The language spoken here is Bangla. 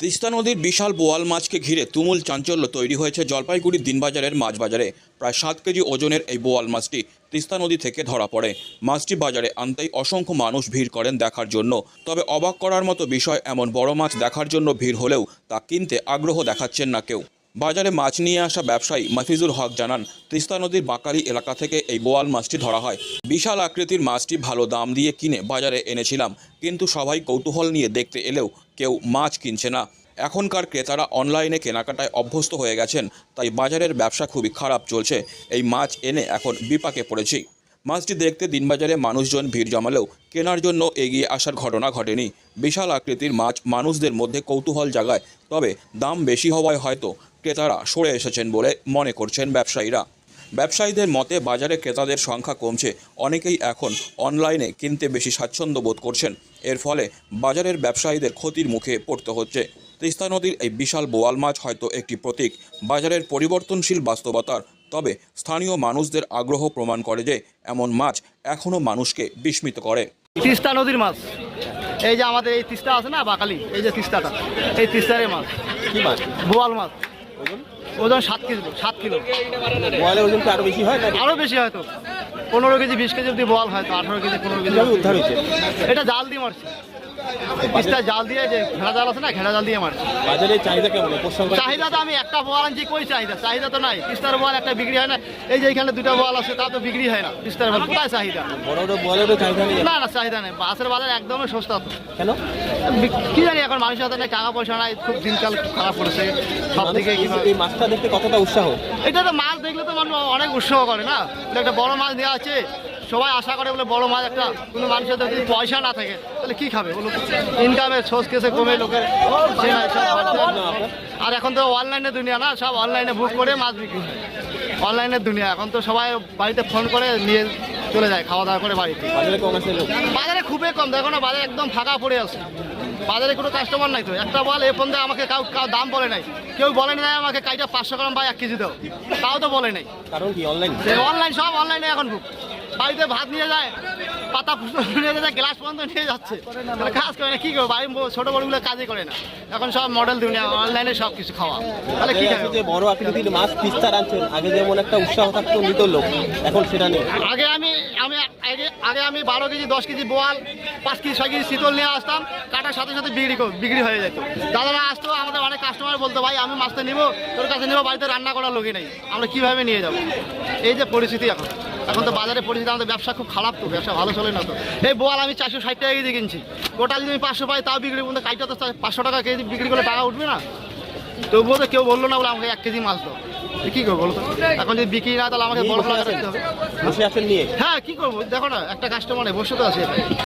তিস্তা নদীর বিশাল বোয়াল মাছকে ঘিরে তুমুল চাঞ্চল্য তৈরি হয়েছে জলপাইগুড়ির দিনবাজারের মাছ বাজারে। প্রায় সাত কেজি ওজনের এই বোয়াল মাছটি তিস্তা নদী থেকে ধরা পড়ে। মাছটি বাজারে আনতেই অসংখ্য মানুষ ভিড় করেন দেখার জন্য। তবে অবাক করার মতো বিষয় এমন বড় মাছ দেখার জন্য ভিড় হলেও তা কিনতে আগ্রহ দেখাচ্ছেন না কেউ। বাজারে মাছ নিয়ে আসা ব্যবসায়ী মাফিজুল হক জানান, তিস্তা নদীর বাকারি এলাকা থেকে এই বোয়াল মাছটি ধরা হয়। বিশাল আকৃতির মাছটি ভালো দাম দিয়ে কিনে বাজারে এনেছিলাম, কিন্তু সবাই কৌতূহল নিয়ে দেখতে এলেও কেউ মাছ কিনছে না। এখনকার ক্রেতারা অনলাইনে কেনাকাটায় অভ্যস্ত হয়ে গেছেন, তাই বাজারের ব্যবসা খুবই খারাপ চলছে। এই মাছ এনে এখন বিপাকে পড়েছি। মাছটি দেখতে দিনবাজারে মানুষজন ভিড় জমালেও কেনার জন্য এগিয়ে আসার ঘটনা ঘটেনি। বিশাল আকৃতির মাছ মানুষদের মধ্যে কৌতূহল জাগায়, তবে দাম বেশি হওয়ায় হয়তো ক্রেতারা সরে এসেছেন বলে মনে করছেন ব্যবসায়ীরা। ব্যবসায়ীদের মতে বাজারে ক্রেতাদের সংখ্যা কমছে। অনেকেই এখন অনলাইনে কিনতে বেশি স্বাচ্ছন্দ্য বোধ করছেন। এর ফলে বাজারের ব্যবসায়ীদের ক্ষতির মুখে পড়তে হচ্ছে। তিস্তা নদীর এই বিশাল বোয়াল মাছ হয়তো একটি প্রতীক। বাজারের পরিবর্তনশীল বাস্তবতার। তবে স্থানীয় মানুষদের আগ্রহ প্রমাণ করে যে এমন মাছ এখনও মানুষকে বিস্মিত করে। তিস্তা নদীর মাছ। এই যে আমাদের এই তিস্তা আছে না বাকালি? এই যে তিস্তাটা এই তিস্তারের মাছ। কি মাছ? বোয়াল মাছ। ওজন? ওজন সাত কিলো সাত কিলো। বোয়ালের ওজন আরও বেশি হয় আরও বেশি হয়তো পনেরো কেজি বিশ কেজি অব্দি বোয়াল হয়তো আঠারো কেজি পনেরো কেজি উদ্ধার হয়েছে। এটা জাল দিয়ে মারছে। তিস্তা জাল দিয়ে যে ঘেরা জাল আছে না ঘেরা জাল দিয়ে মারছে। বাজারে চাহিদা কেমন? চাহিদা তো আমি একটা বোয়াল আনছি কই চাহিদা? চাহিদা তো নাই। তিস্তার বোয়াল একটা বিক্রি হয় না। এই যে এখানে দুটো বল আছে তা তো বিক্রি হয় না। তিস্তার বোয়াল কোথায় চাহিদা? বড় বড় বোয়ালেরও চাহিদা নেই। না না চাহিদা নেই। মাছের বাজার একদমই সস্তা তো। কেন? কি জানি এখন মানুষের হাতে টাকা পয়সা নাই খুব দিনকাল খারাপ পড়েছে। সব দিকে এই মাছটা দেখতে কতটা উৎসাহ? এটা তো মাছ দেখলে তো মানুষ অনেক উৎসাহ করে না? একটা বড় মাছ দেওয়া আছে সবাই আশা করে বলে বড় মাছ একটা কোনো মানুষের যদি পয়সা না থাকে তাহলে কি খাবে বলুন? ইনকামের সোর্স কেসে কমে লোকের। আর এখন তো অনলাইনে দুনিয়া না? সব অনলাইনে বুক করে মাছ বিক্রি অনলাইনের দুনিয়া এখন তো সবাই বাড়িতে ফোন করে নিয়ে চলে যায় খাওয়া দাওয়া করে বাড়িতে। বাজারে খুবই কম দেখো না বাজারে একদম ফাঁকা পড়ে আছে। বাজারে কোনো কাস্টমার নাই তো। একটা বল এ পর্যন্ত আমাকে কাউ কাউ দাম বলে নাই। কেউ বলে নাই আমাকে কাইটা পাঁচশো গ্রাম বা এক কেজি দাও। তাও তো বলে নাই। কারণ কি অনলাইন অনলাইন সব অনলাইনে এখন বুক বাড়িতে ভাত নিয়ে যায় পাতা নিয়ে যায় গ্লাস পর্যন্ত নিয়ে যাচ্ছে। তাহলে কাজ করে না কি করব? বউ- ছোট বড়গুলো কাজই করে না। এখন সব মডেল দুনিয়া অনলাইনে সব কিছু খাওয়া। তাহলে কি যে বড় আকৃতির মাছ তিস্তা আনছেন আগে যেমন একটা উৎসাহ থাকতো নিত লোক। এখন সেটা নেই। আগে আমি আমি আগে আগে আমি বারো কেজি দশ কেজি বোয়াল পাঁচ কেজি ছয় কেজি শীতল নিয়ে আসতাম কাটার সাথে সাথে বিক্রি কর- বিক্রি হয়ে যেত। দাদারা আসতো আমাদের অনেক কাস্টমার বলতো ভাই আমি মাছটা নিবো তোর কাছে নিবো বাড়িতে রান্না করার লোকই নেই। আমরা কীভাবে নিয়ে যাব? এই যে পরিস্থিতি এখন। এখন তো বাজারে পরিস্থিতি আমাদের ব্যবসা খুব খারাপ তো ব্যবসা ভালো চলে না তো। এই বোয়াল আমি চারশো ষাট টাকা কেজি কিনছি। গোটা যদি আমি পাঁচশো পাই তাও বিক্রি করতে কাজটা তো পাঁচশো টাকা কেজি বিক্রি করলে টাকা উঠবে না। তবুও তো কেউ বলল না বলে আমাকে এক কেজি মাছ দাও। কি করব বলো এখন যদি বিক্রি না তাহলে আমাকে বড় হবে। হ্যাঁ কি করব? দেখো না একটা কাস্টমার বসে তো আছে।